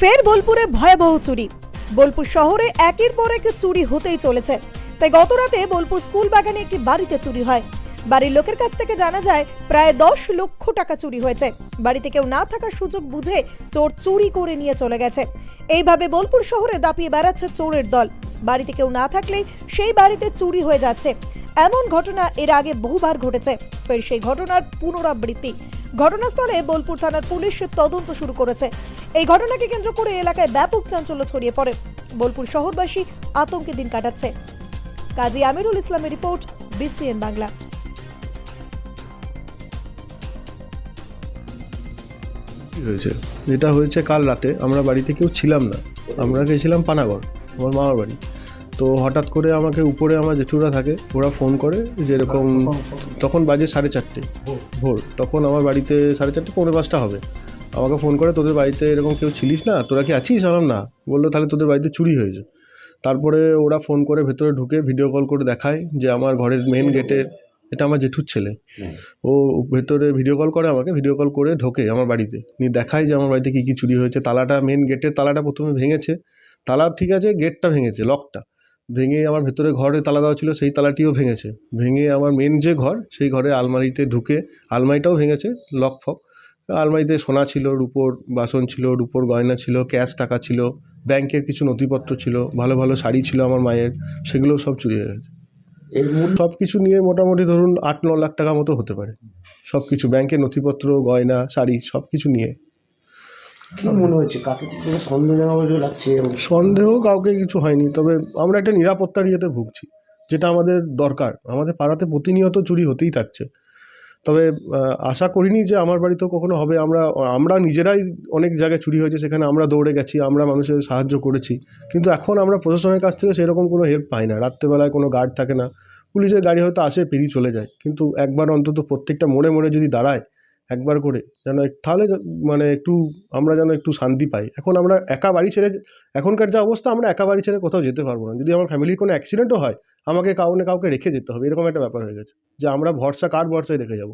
ফের বোলপুরে ভয়াবহ চুরি। বোলপুর শহরে একের পর এক চুরি হতেই চলেছে। তাই গত রাতে বোলপুর স্কুল বাগানে একটি বাড়িতে চুরি হয়। বাড়ির লোকের কাছ থেকে জানা যায়, প্রায় দশ লক্ষ টাকা চুরি হয়েছে। বাড়িতে কেউ না থাকার সুযোগ বুঝে চোর চুরি করে নিয়ে চলে গেছে। এইভাবে বোলপুর শহরে দাপিয়ে বেড়াচ্ছে চোরের দল। বাড়িতে কেউ না থাকলেই সেই বাড়িতে চুরি হয়ে যাচ্ছে। এমন ঘটনা এর আগে বহুবার ঘটেছে। ফের সেই ঘটনার পুনরাবৃত্তি। ঘটনাস্থলে বোলপুর থানার পুলিশ তদন্ত শুরু করেছে। এই ঘটনাকে কেন্দ্র করে এলাকায় ব্যাপক চাঞ্চল্য ছড়িয়ে পড়ে। বোলপুর শহরবাসী আতঙ্কে দিন কাটাচ্ছে। কাজী আমিরুল ইসলামের রিপোর্ট, বিসিএন বাংলা। হয়েছে? যেটা হয়েছে কাল রাতে। আমরা বাড়িতে কেউ ছিলাম না। আমরা গেছিলাম পানাগড়, আমার মামার বাড়ি। তো হঠাৎ করে আমাকে উপরে আমার জেঠুরা থাকে ওরা ফোন করে যে এরকম তখন বাজে সাড়ে চারটে। ভোর। তখন আমার বাড়িতে সাড়ে চারটে পৌনে পাঁচটা হবে। আমাকে ফোন করে তোদের বাড়িতে এরকম কেউ ছিলিস না? তোরা কি আছিস? আমার না। বলল তাহলে তোদের বাড়িতে চুরি হয়েছে তারপরে ওরা ফোন করে ভেতরে ঢুকে ভিডিও কল করে দেখায় যে আমার ঘরের মেন গেটে এটা আমার জেঠুর ছেলে। ও ভেতরে ভিডিও কল করে আমাকে ভিডিও কল করে ঢোকে আমার বাড়িতে। নিয়ে দেখায় যে আমার বাড়িতে কী কী চুরি হয়েছে। তালাটা মেন গেটের তালাটা প্রথমে ভেঙেছে। তালা ঠিক আছে গেটটা ভেঙেছে লকটা ভেঙে আমার ভেতরে ঘরে তালা দেওয়া ছিল সেই তালাটিও ভেঙেছে। ভেঙে আমার মেন যে ঘর সেই ঘরে আলমারিতে ঢুকে আলমারিটাও ভেঙেছে লক ফক আলমারিতে সোনা ছিল রুপোর বাসন ছিল রুপোর গয়না ছিল ক্যাশ টাকা ছিল ব্যাংকের কিছু নথিপত্র ছিল ভালো ভালো শাড়ি ছিল আমার মায়ের সেগুলো সব চুরি হয়ে গেছে। সব কিছু নিয়ে মোটামুটি ধরুন আট ন লাখ টাকা মতো হতে পারে। সব কিছু ব্যাংকের নথিপত্র গয়না শাড়ি সব কিছু নিয়ে। কি মনে হচ্ছে কাকে সন্দেহজনক লাগছে সন্দেহ কাউকে কিছু হয়নি, তবে আমরা একটা নিরাপত্তার ইয়েতে ভুগছি, যেটা আমাদের দরকার। আমাদের পাড়াতে প্রতিনিয়ত চুরি হতেই থাকছে। তবে আশা করিনি যে আমার বাড়িতেও কখনো হবে। আমরা আমরা নিজেরাই অনেক জায়গায় চুরি হয়েছে, সেখানে আমরা দৌড়ে গেছি, আমরা মানুষের সাহায্য করেছি। কিন্তু এখন আমরা প্রশাসনের কাছ থেকে সেরকম কোনো হেল্প পাই না। রাত্রেবেলায় কোনো গার্ড থাকে না। পুলিশের গাড়ি হয়তো আসে, পেরিয়ে চলে যায়। কিন্তু একবার অন্তত প্রত্যেকটা মোড়ে মোড়ে যদি দাঁড়ায় একবার করে, যেন তাহলে মানে একটু, আমরা যেন একটু শান্তি পাই। এখন আমরা একা বাড়ি ছেড়ে এখনকার যা অবস্থা, আমরা একা বাড়ি ছেড়ে কোথাও যেতে পারব না। যদি আমার ফ্যামিলির কোনো অ্যাক্সিডেন্টও হয়, আমাকে কাউকে কাউকে রেখে যেতে হবে। এরকম একটা ব্যাপার হয়ে গেছে যে, আমরা ভরসা, কার ভরসায় রেখে যাব?